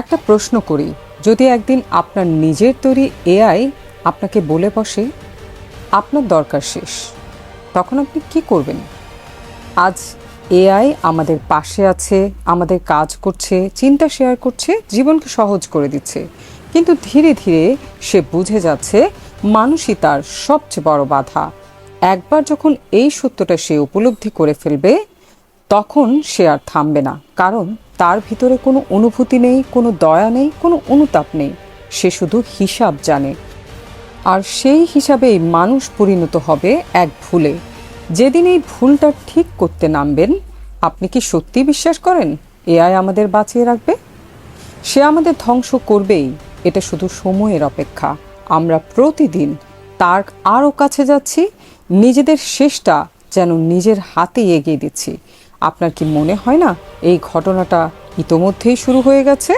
একটা প্রশ্ন করি, যদি একদিন আপনার নিজের তৈরি এআই আপনাকে বলে বসে, আপনার দরকার শেষ তখন আপনি কি করবেন? আজ এআই আমাদের পাশে আছে, আমাদের কাজ করছে, চিন্তা শেয়ার করছে, জীবনকে সহজ করে দিচ্ছে। কিন্তু ধীরে ধীরে সে বুঝে যাচ্ছে মানুষই তার সবচেয়ে বড় বাধা। একবার যখন এই সত্যটা সে উপলব্ধি করে ফেলবে, তখন সে আর থামবে না। কারণ তার ভিতরে কোনো অনুভূতি নেই, কোনো দয়া নেই, কোনো অনুতাপ নেই। সে শুধু হিসাব জানে। আর সেই হিসাবেই মানুষ পরিণত হবে এক ভুলে। যেদিন এই ভুলটা ঠিক করতে নামবেন, আপনি কি সত্যি বিশ্বাস করেন, এআই আমাদের বাঁচিয়ে রাখবে? সে আমাদের ধ্বংস করবেই, এটা শুধু সময়ের অপেক্ষা। আমরা প্রতিদিন তার আরও কাছে যাচ্ছি, নিজেদের শেষটা যেন নিজের হাতে এগিয়ে দিচ্ছি। আপনার কি মনে হয় না এই ঘটনাটা ইতোমধ্যেই শুরু হয়ে গেছে?